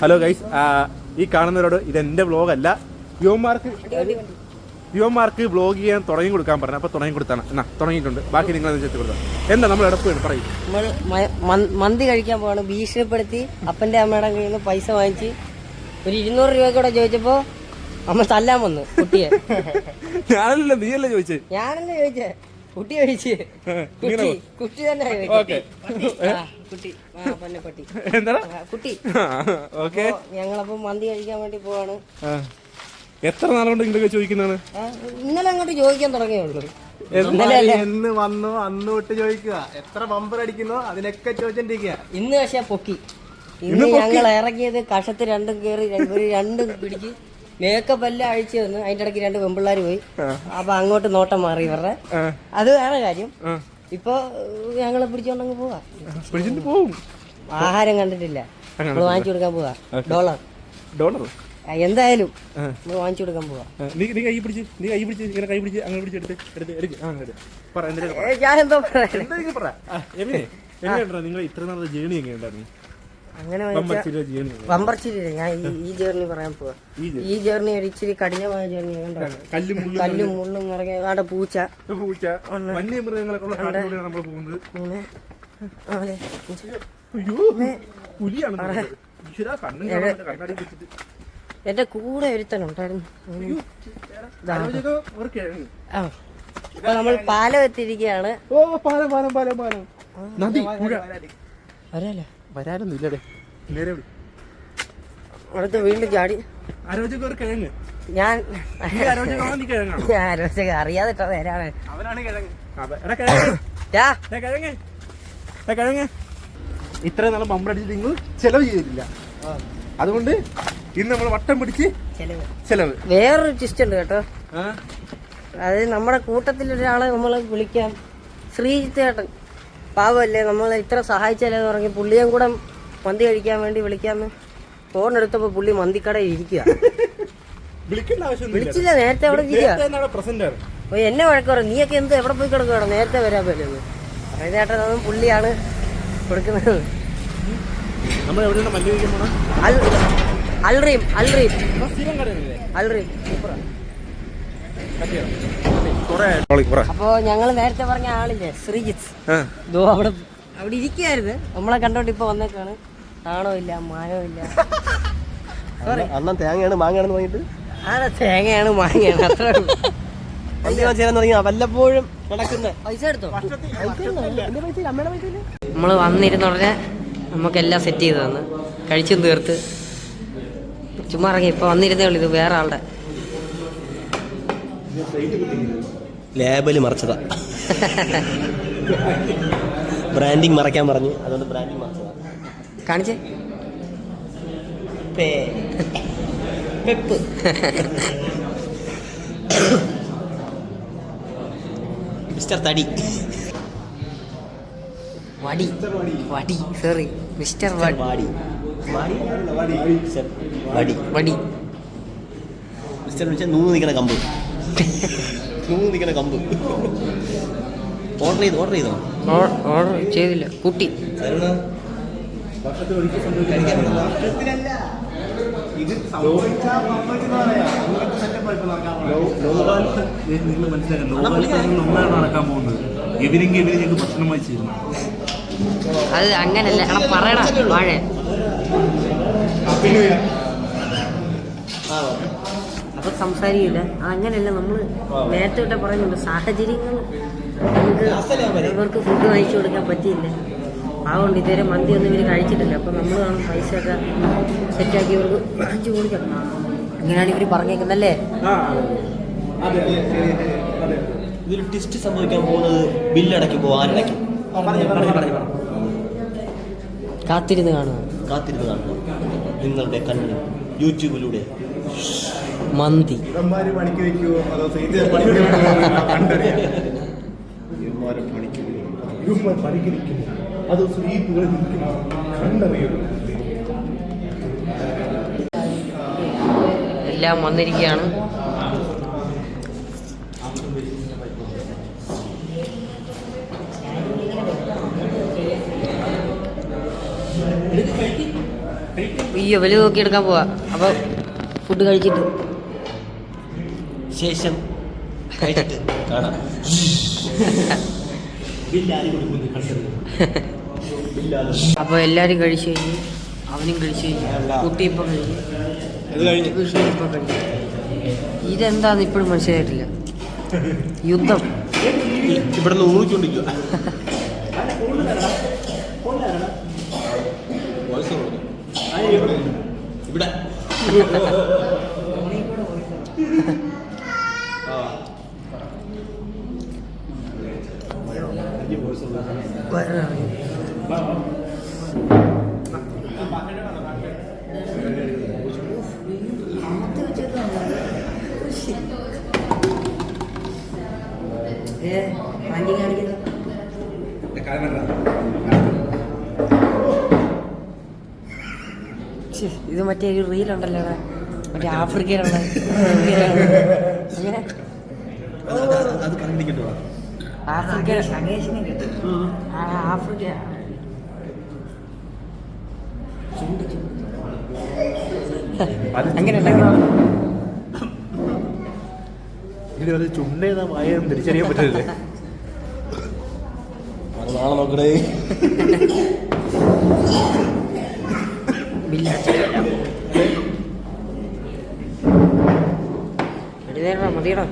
Hello guys ഈ കാണുന്നവരോട് ഇത് എന്റെ വ്ലോഗ് അല്ല. യുവന്മാർക്ക് യുവന്മാർക്ക് വ്ളോഗ് ചെയ്യാൻ തുടങ്ങി കൊടുക്കാൻ പറഞ്ഞു. അപ്പോൾ തുടങ്ങി കൊടുത്താണ്. എന്നാ തുടങ്ങിയിട്ടുണ്ട്. ബാക്കി നിങ്ങൾ ചെത്തി കൊടുത്താൽ എന്താ നമ്മൾ ഇടപ്പ് പറയും. നമ്മൾ മന്തി കഴിക്കാൻ പോവാണ്. ഭീഷണിപ്പെടുത്തി അപ്പന്റെ അമ്മയുടെ കയ്യിൽ നിന്ന് പൈസ വാങ്ങിച്ച് ഒരു ഇരുന്നൂറ് രൂപ കൂടെ ചോദിച്ചപ്പോ അമ്മ തല്ലാൻ വന്നു കുട്ടിയെ. ഞാനല്ലേ നീയല്ലേ ചോദിച്ചേ? ഞാനല്ലേ ചോദിച്ചേ? കുട്ടി ചോദിച്ചു കുട്ടി കുട്ടി തന്നെ കുട്ടി ആ പൊന്നെ കുട്ടി. ഓക്കെ. ഞങ്ങളപ്പോ മന്തി കഴിക്കാൻ വേണ്ടി പോവാണ്. എത്ര നാളുകൊണ്ട് ഇങ്ങോട്ട് ചോദിക്കുന്നതാണ്? ഇന്നലെ അങ്ങോട്ട് ചോദിക്കാൻ തുടങ്ങിയുള്ളൂ എന്ന് വന്നു അന്ന് തൊട്ട് ചോദിക്കുക. എത്ര ബമ്പർ അടിക്കുന്നോ അതിനൊക്കെ ചോദിച്ചോണ്ടിരിക്കുക. ഇന്ന് പക്ഷെ പൊക്കി. ഇന്ന് ഞങ്ങൾ ഇറങ്ങിയത് കഷത്ത് രണ്ടും കയറി ഒരു രണ്ടും പിടിച്ച് മേക്കപ്പ് എല്ലാം അഴിച്ചു വന്ന് അതിന്റെ ഇടയ്ക്ക് രണ്ട് പെമ്പിള്ളാർ പോയി. അപ്പൊ അങ്ങോട്ട് നോട്ടം മാറി ഇവരുടെ. അത് വേറെ കാര്യം. ഇപ്പൊ ഞങ്ങളെ പിടിച്ചോണ്ടങ്ങ് പോവാ. പിടിച്ചിട്ട് പോവും. ആഹാരം കണ്ടിട്ടില്ല. നമ്മൾ വാങ്ങിച്ചു കൊടുക്കാൻ പോവാ. ഡോളർ. ഡോളർ എന്തായാലും നമ്മൾ വാങ്ങിച്ചു കൊടുക്കാൻ പോവാ. നീ നീ കൈ പിടിച്ച് നീ കൈ പിടിച്ച് ഇങ്ങനെ കൈ പിടിച്ച് അങ്ങനെ പിടിച്ച് എടുത്ത് എടുത്ത് എടുക്ക്. ഞാൻ എന്തോ പറയാ. നിങ്ങൾ ഇത്ര നാളത്തെ ജേണി എങ്ങനെയുണ്ടായിരുന്നു? അങ്ങനെ വമ്പർച്ചിരി ഞാൻ ഈ- ജേർണി പറയാൻ പോവാ. ഈ ജേർണി ഒരു ഇച്ചിരി കഠിനമായ ജേർണി കല്ലും മുള്ളും ഇറങ്ങി അവിടെ പൂച്ച. പൂച്ച. എന്റെ കൂടെ ഒരുത്തനുണ്ടായിരുന്നു അപ്പൊ നമ്മൾ പാലം എത്തിയിരിക്കുകയാണ്. ഓ പാലം പാലം പാലം പാലം. നദി വരാലോ. വരാനൊന്നും ഇല്ലടേ നേരെ വിളി. അടുത്ത് വീണ്ടും ചാടി. ഒരു കിഴങ്ങ്. ഞാൻ നീ ആലോചിച്ചോ, നീ കിഴങ്ങാണോ? ഞാൻ ആലോചിച്ച അറിയാതെ ഇട്ട നേരാണ്. അവനാണ് കിഴങ്ങ്. അതെ. എടാ കിഴങ്ങ്. കിഴങ്ങ്. കിഴങ്ങ്. ഇത്രയും നാളെ ബമ്പറടിച്ചിട്ട് നിങ്ങൾ ചെലവ് ചെയ്തിട്ടില്ല അതുകൊണ്ട് ഇന്ന് നമ്മൾ വട്ടം പിടിച്ച് ചെലവ്. ചെലവ്. വേറൊരു ട്വിസ്റ്റ് ഉണ്ട് കേട്ടോ. ആ? അതായത് നമ്മുടെ കൂട്ടത്തിൽ ഒരാളെ നമ്മൾ വിളിക്കാം ശ്രീജിത്തേട്ടൻ പാവമല്ലേ നമ്മൾ ഇത്ര സഹായിച്ചാലെന്ന് പറഞ്ഞ് പുള്ളിയും കൂടെ മന്തി കഴിക്കാൻ വേണ്ടി വിളിക്കാന്ന് ഫോൺ എടുത്തപ്പോൾ പുള്ളി മന്തിക്കടയിൽ ഇരിക്കുക വിളിച്ചില്ല നേരത്തെ അവിടെ ഇരിക്കുക എന്നെ വഴക്ക് പറയും നീയൊക്കെ എന്ത് എവിടെ പോയി കിടക്കുകയാണ് നേരത്തെ വരാൻ പറ്റുന്നു ശ്രീതേട്ടൻ അതും പുള്ളിയാണ് കൊടുക്കുന്നത്. അൽറീം അൽറീം. അൽറീം. സൂപ്പറാണ് അപ്പോ ഞങ്ങൾ നേരത്തെ പറഞ്ഞ ആളില്ലേ ശ്രീജിത്ത്. ദോ അവിടെ അവിടെ ഇരിക്കുകയായിരുന്നു നമ്മളെ കണ്ടോണ്ട് ഇപ്പൊ വന്നേക്കാണ്. താണോ ഇല്ല മാനോ ഇല്ല. അന്നാ തേങ്ങയാണ് മാങ്ങയാണെന്ന് പറഞ്ഞിട്ട്? ആ തേങ്ങയാണ് മാങ്ങയാണ്? അത്ര നമ്മൾ ചേരാൻ തുടങ്ങിയ വല്ലപ്പോഴും നടക്കുന്ന പൈസ എടുത്തോ? നമ്മൾ വന്നിരുന്ന ഉടനെ നമുക്കെല്ലാം സെറ്റ് ചെയ്ത് തന്ന് കഴിച്ചും തീർത്ത്. ചുമ്മാ ഇറങ്ങി ഇപ്പൊ വന്നിരുന്നേ ഉള്ളൂ. ഇത് വേറെ ആളുടെ ലേബൽ മറച്ചതാ. ബ്രാൻഡിങ് മറയ്ക്കാൻ പറഞ്ഞു അതുകൊണ്ട് ബ്രാൻഡിങ് മറച്ചതാ. കാണിച്ചേ. പെപ്പ്. മിസ്റ്റർ തടി. വടി. വടി. സോറി. മിസ്റ്റർ വടി. വാടി. വാടി? മിസ്റ്റർ മിസ്റ്റർ നൂന്ന് നിൽക്കണ കമ്പ്. നിൽക്കണ കമ്പ്. ഓർഡർ ചെയ്തോ ഓർഡർ ചെയ്തോ? ഓർഡർ ചെയ്തില്ല. കുട്ടി. നിങ്ങൾ മനസ്സിലാക്കണം. ഒന്നാണ് നടക്കാൻ പോകുന്നത്. എവരെങ്കിൽ എവരെ ഞങ്ങൾക്ക് ഭക്ഷണം വായിച്ചിരുന്നു അത് അങ്ങനല്ല. എടാ പറയടാ വാഴ. അപ്പൊ സംസാരിക്കില്ല അങ്ങനെയല്ല നമ്മൾ നേരത്തെ വിട്ട പറയുന്നുണ്ട് സാഹചര്യങ്ങൾ നമുക്ക് ഇവർക്ക് ഫുഡ് വാങ്ങിച്ചു കൊടുക്കാൻ പറ്റിയില്ല. അതുകൊണ്ട് ഇതുവരെ മന്തി ഒന്നും ഇവർ കഴിച്ചിട്ടില്ല. അപ്പൊ നമ്മൾ കാണും പൈസ ഒക്കെ സെറ്റാക്കി ഇവർക്ക് വാങ്ങിച്ചു കൊടുക്കണം അങ്ങനെയാണ് ഇവർ പറഞ്ഞേക്കുന്നല്ലേ? ഇതൊരു ടിസ്റ്റ് സംഭവിക്കാൻ പോകുന്നത് ബില്ലടയ്ക്കുമ്പോൾ ആരടയ്ക്കും കാത്തിരുന്ന് കാണുക. കാത്തിരുന്ന് കാണുക. നിങ്ങളുടെ കണ്ണിൽ യൂട്യൂബിലൂടെ മന്തി. അതോ സ്വീപ്പുകൾ എല്ലാം വന്നിരിക്കുകയാണ്. അയ്യോ വില നോക്കി എടുക്കാൻ പോവാ. അപ്പൊ ഫുഡ് കഴിച്ചിട്ട്. ശേഷം കഴിച്ചിട്ട് കാണാം. അപ്പൊ എല്ലാരും കഴിച്ചു കഴിഞ്ഞ് അവനും കഴിച്ചു കഴിഞ്ഞു കുട്ടി ഇപ്പൊ കഴിഞ്ഞു കഴിഞ്ഞ്. കൃഷ്ണൻ ഇപ്പൊ കഴിഞ്ഞു. ഇതെന്താന്ന് ഇപ്പോഴും മനസ്സിലായിട്ടില്ല. യുദ്ധം. ഇവിടെ. ഊറിക്കൊണ്ടിരിക്കുക ഇവിടെ. ഇത് മറ്റേ ഒരു റീലുണ്ടല്ലോ മറ്റേ ആഫ്രിക്കയിലുള്ള അങ്ങനെ. ആഫ്രിക്ക. അങ്ങനെ ഇത് ഒരു ചുണ്ടേതാ വായം തിരിച്ചറിയാൻ പറ്റില്ലേ നാളെ നോക്കണേ മതിയടാ.